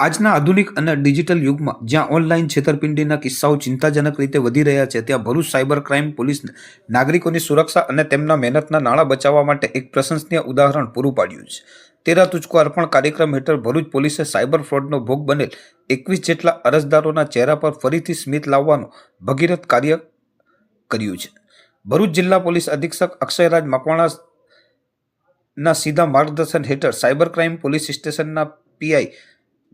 આજના આધુનિક અને ડિજિટલ યુગમાં જ્યાં ઓનલાઈન છેતરપિંડીના કિસ્સાઓ ચિંતાજનક રીતે વધી રહ્યા છે, ત્યાં ભરૂચ સાયબર ક્રાઇમ પોલીસ નાગરિકોની સુરક્ષા અને તેમના મહેનતના નાણાં બચાવવા માટે એક પ્રશંસનીય ઉદાહરણ પૂરું પાડ્યું છે. તેરા તુચકો અર્પણ કાર્યક્રમ હેઠળ ભરૂચ પોલીસે સાયબર ફ્રોડનો ભોગ બનેલ એકવીસ જેટલા અરજદારોના ચહેરા પર ફરીથી સ્મિત લાવવાનું ભગીરથ કાર્ય કર્યું છે. ભરૂચ જિલ્લા પોલીસ અધિક્ષક અક્ષયરાજ મકવાણા ના સીધા માર્ગદર્શન હેઠળ સાયબર ક્રાઇમ પોલીસ સ્ટેશનના પીઆઈ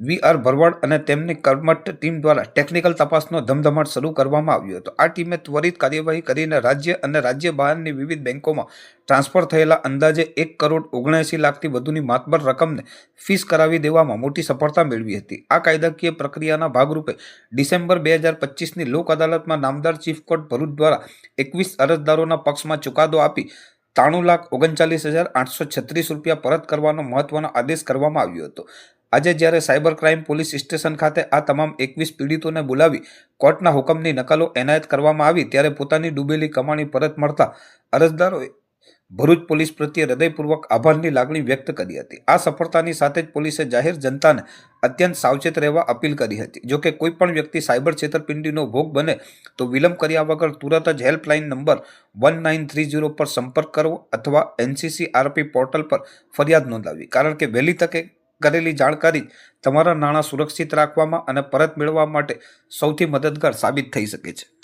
વી આર ભરવાડ અને તેમની કર્મઠ ટીમ દ્વારા ટેકનિકલ તપાસનો ધમધમાટ શરૂ કરવામાં આવ્યો હતો. આ ટીમે ત્વરિત કાર્યવાહી કરીને રાજ્ય અને રાજ્ય બહારની વિવિધ બેંકોમાં ટ્રાન્સફર થયેલા અંદાજે એક કરોડ ઓગણએંસી લાખથી વધુની માતબર રકમને ફીસ કરાવી દેવામાં મોટી સફળતા મેળવી હતી. આ કાયદાકીય પ્રક્રિયાના ભાગરૂપે ડિસેમ્બર બે હજાર પચીસની લોક અદાલતમાં નામદાર ચીફ કોર્ટ ભરૂચ દ્વારા એકવીસ અરજદારોના પક્ષમાં ચુકાદો આપી ત્રાણું લાખ ઓગણચાલીસ હજાર આઠસો છત્રીસ રૂપિયા પરત કરવાનો મહત્વનો આદેશ કરવામાં આવ્યો હતો. આજે જ્યારે સાયબર ક્રાઇમ પોલીસ સ્ટેશન ખાતે આ તમામ એકવીસ પીડિતોને બોલાવી કોર્ટના હુકમની નકલો એનાયત કરવામાં આવી, ત્યારે પોતાની ડૂબેલી કમાણી પરત મળતા અરજદારોએ ભરૂચ પોલીસ પ્રત્યે હૃદયપૂર્વક આભારની લાગણી વ્યક્ત કરી હતી. આ સફળતાની સાથે જ પોલીસે જાહેર જનતાને અત્યંત સાવચેત રહેવા અપીલ કરી હતી. જોકે કોઈ પણ વ્યક્તિ સાયબર છેતરપિંડીનો ભોગ બને, તો વિલંબ કર્યા વગર તુરત જ helpline number one nine three zero પર સંપર્ક કરવો અથવા એનસીસી આરપી પોર્ટલ પર ફરિયાદ નોંધાવી કારણ કે વહેલી તકે કરેલી જાણકારી તમારા નાણાં સુરક્ષિત રાખવામાં અને પરત મેળવવા માટે સૌથી મદદગાર સાબિત થઈ શકે છે.